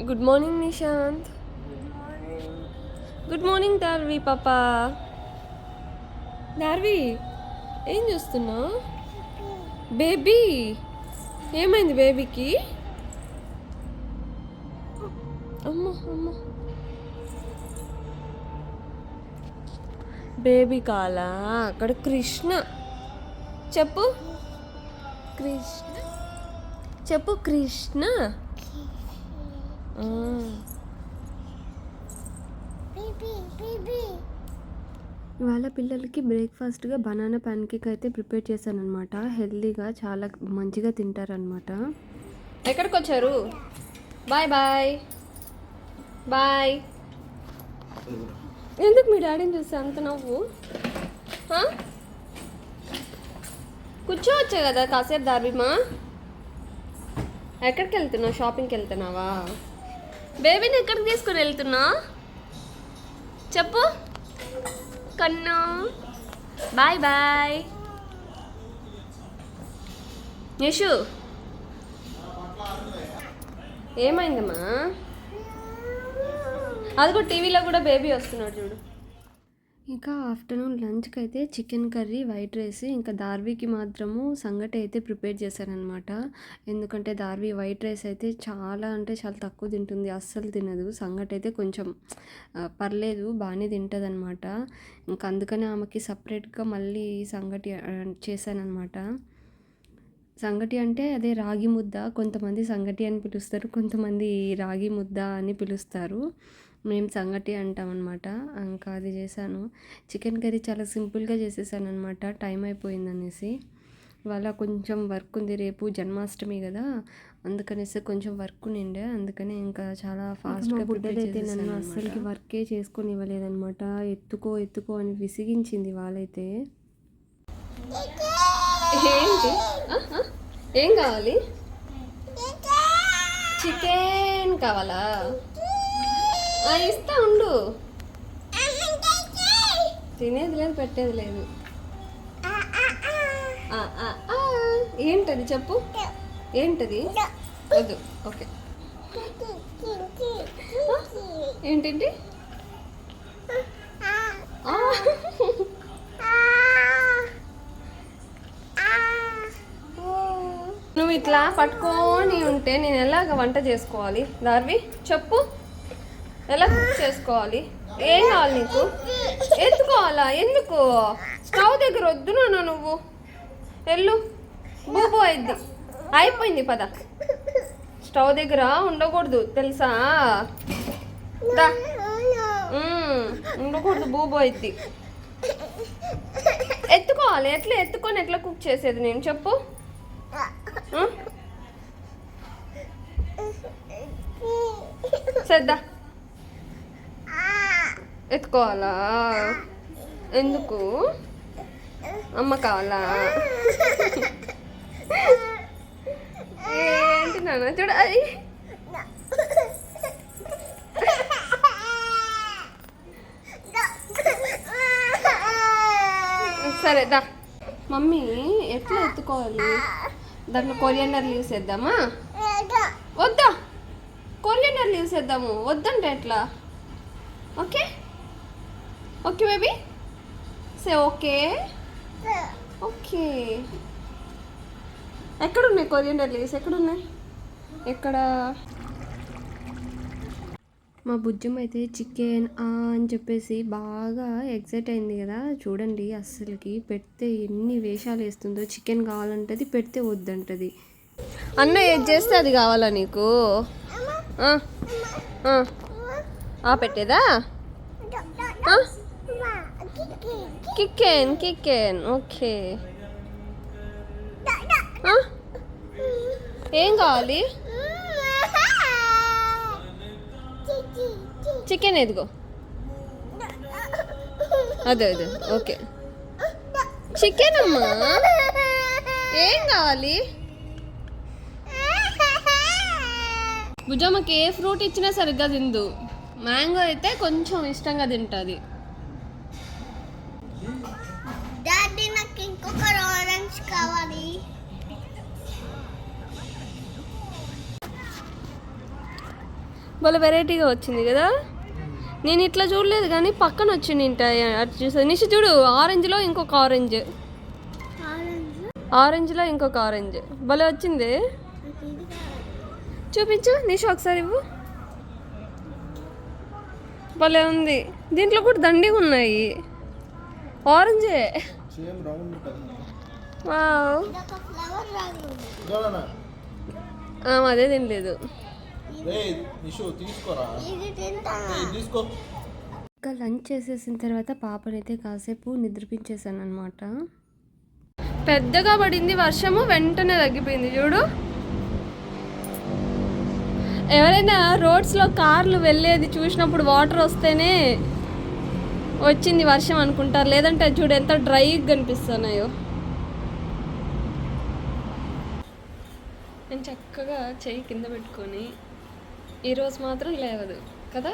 Good morning Nishant good morning Darvi పాపా దార్వి ఏం చూస్తున్నావు? బేబీ ఏమైంది బేబీకి అమ్మ అమ్మ. బేబీ కాలా? అక్కడ కృష్ణ. చెప్పు. కృష్ణ. చెప్పు కృష్ణ. ఇవాళ పిల్లలకి బ్రేక్ఫాస్ట్గా బనానా ప్యాన్ కేక్ అయితే ప్రిపేర్ చేశానమాట హెల్తీగా చాలా మంచిగా తింటారనమాట ఎక్కడికి వచ్చారు బాయ్ బాయ్. బాయ్. ఎందుకు మీ డాడీని చూస్తే అంత నవ్వు? హా? కూర్చోవచ్చు కదా కాసేపు దార్విమా ఎక్కడికి వెళ్తున్నావు షాపింగ్కి వెళ్తున్నావా బేబీని ఎక్కడికి తీసుకొని వెళ్తున్నా? చెప్పు. కన్ను. Bye bye. యశు ఏమైందమ్మా? అది కూడా టీవీలో కూడా బేబీ వస్తున్నాడు చూడు. ఇంకా ఆఫ్టర్నూన్ లంచ్కి అయితే చికెన్ కర్రీ వైట్ రైస్ ఇంకా దార్వికి మాత్రము సంగటి అయితే ప్రిపేర్ చేశారనమాట ఎందుకంటే దార్వి వైట్ రైస్ అయితే చాలా అంటే చాలా తక్కువ తింటుంది అస్సలు తినదు. సంగటి అయితే కొంచెం పర్లేదు బాగానే తింటుంది అనమాట ఇంకా అందుకనే ఆమెకి సపరేట్గా మళ్ళీ సంగటి చేశానమాట చేశానన్నమాట. సంగటి అంటే అదే రాగి ముద్ద కొంతమంది సంగటి అని పిలుస్తారు కొంతమంది రాగి ముద్ద అని పిలుస్తారు. మేము సంగటి అంటాం అనమాట ఇంకా అది చేశాను. చికెన్ కర్రీ చాలా సింపుల్గా చేసేసాను అనమాట టైం అయిపోయింది అనేసి ఇవాళ కొంచెం వర్క్ ఉంది. రేపు జన్మాష్టమి కదా. అందుకనేసి కొంచెం వర్క్ ఉండే అందుకని ఇంకా చాలా ఫాస్ట్గా బుడ్డదైతే నన్ను అస్సలకి వర్కే చేసుకొని ఇవ్వలేదన్నమాట. ఎత్తుకో ఎత్తుకో అని విసిగించింది వాళ్ళైతే ఏంటి. ఏం కావాలి? చికెన్ కావాలా? ఇస్తా ఉండు. తినేది లేదు పెట్టేది లేదు. ఆ, ఆ, ఏంటది చెప్పు? ఏంటది? వద్దు ఓకే. ఏంటండి? నువ్వు ఇట్లా పట్టుకొని ఉంటే నేను ఎలాగ వంట చేసుకోవాలి? దార్వి చెప్పు. ఎలా కుక్ చేసుకోవాలి? ఏం కావాలి నీకు? ఎత్తుకోవాలా ఎందుకు? స్టవ్ దగ్గర వద్దు నాన్న నువ్వు. వెళ్ళు. బూబో అయిద్ది అయిపోయింది పద. స్టవ్ దగ్గర ఉండకూడదు తెలుసా? ఉండకూడదు బూబు అయిద్ది ఎత్తుకోవాలి. ఎట్లా ఎత్తుకొని ఎట్లా కుక్ చేసేది నేను చెప్పు? ఆ? ఎత్తుకోవాలా? ఎందుకు? అమ్మ కావాలా? ఏంటి నాన్న? చూడ అది. సరే దా. మమ్మీ ఎట్లా ఎత్తుకోవాలి? దాంట్లో కొరియండర్ లీవ్స్ వేద్దామా? వద్దా? కొరియండర్ లీవ్స్ వేద్దాము. వద్దంటే ఎట్లా? Okay? Okay baby say okay okay ఎక్కడున్నాయి కొరియండర్ లీవ్స్ ఎక్కడున్నాయి? ఎక్కడ? మా బుజ్జం అయితే చికెన్ అని చెప్పేసి బాగా ఎగ్జైట్ అయింది కదా. చూడండి అస్సలకి పెడితే ఎన్ని వేషాలు వేస్తుందో. చికెన్ కావాలంటది పెడితే వద్దంటది. అన్న ఏది చేస్తే అది కావాలా నీకు? ఆ, ఆ. పెట్టేదా? Kicken, కికెన్ కికెన్ ఓకే ఏం కావాలి? చికెన్ ఎదుగో అదే అదే ఓకే చికెన్ అమ్మా? ఏం కావాలి? భుజమ్మకి ఏ ఫ్రూట్ ఇచ్చినా సరిగ్గా తిందు. మ్యాంగో అయితే కొంచెం ఇష్టంగా తింటుంది. ఆరెంజ్ కావాలి. భలే వెరైటీగా వచ్చింది కదా? నేను ఇట్లా చూడలేదు కానీ పక్కన వచ్చింది ఇంట అటు చూసా. నిషి చూడు ఆరెంజ్లో ఇంకొక ఆరెంజ్ ఆరెంజ్ ఆరెంజ్లో ఇంకొక ఆరెంజ్ భలే వచ్చింది. చూపించు నిషి ఒకసారి ఇవ్వు. భలే ఉంది. దీంట్లో కూడా దండిగా ఉన్నాయి. ఆరెంజే సేమ్ రౌండ్ వావ్. అదే తినలేదు. తీసుకో. ఇంకా లంచ్ చేసేసిన తర్వాత పాపనైతే కాసేపు నిద్రపించేసాను అనమాట పెద్దగా పడింది వర్షము వెంటనే తగ్గిపోయింది చూడు. ఎవరైనా రోడ్స్లో కార్లు వెళ్ళేది చూసినప్పుడు వాటర్ వస్తేనే వచ్చింది వర్షం అనుకుంటారు. లేదంటే అది చూడు ఎంత డ్రైగా కనిపిస్తున్నాయో. నేను చక్కగా చెయ్యి కింద పెట్టుకొని ఈరోజు మాత్రం లేవదు కదా?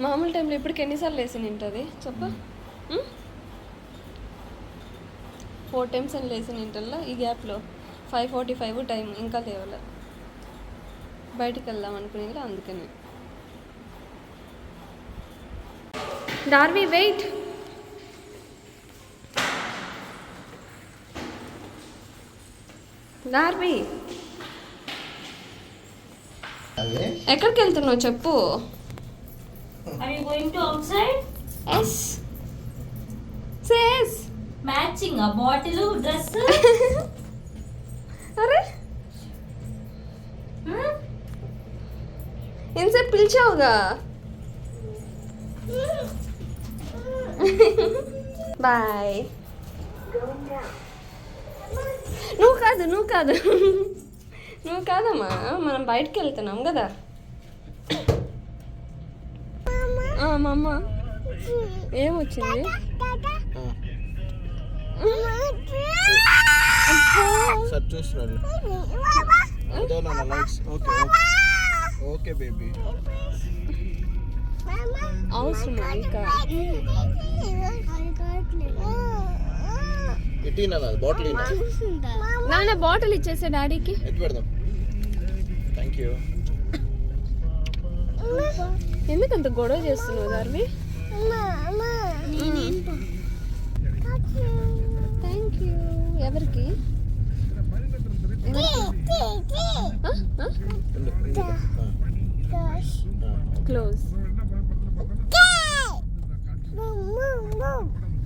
మామూలు టైంలో ఇప్పటికి ఎన్నిసార్లు వేసి నింటుంది? చెప్ప. ఫోర్ టైమ్స్ అని లేసి నింటల్లా? ఈ గ్యాప్లో. ఫైవ్ ఫార్టీ ఫైవ్ టైం ఇంకా లేవల. బయటికి వెళ్దాం అనుకునేది అందుకని. డార్వి వెయిట్ డార్వి ఎక్కడికి వెళ్తున్నావు చెప్పు Are you going to outside? Yes says Matching a bottle, dress. అరే? ఎంతసేపు పిలిచావుగా బాయ్ నువ్వు కాదు నువ్వు కాదు. నువ్వు కాదమ్మా. మనం బయటికి వెళ్తున్నాం కదా. ఆ, మా అమ్మ. ఏమొచ్చింది? సార్ చూస్తున్నాడు అదోనా లైట్స్ ఓకే ఓకే. బేబీ అవసరమా? ఇంకా? బాటిల్ ఇనా నాన్న బాటిల్ ఇచ్చేసా డాడీకి. ఎత్తు పెడదాం. థ్యాంక్ యూ ఎందుకంత గొడవ చేస్తున్నావు దార్వి థ్యాంక్ యూ ఎవరికి? Close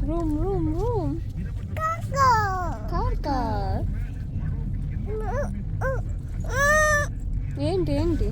room room room car car ఏంటి ఏంటి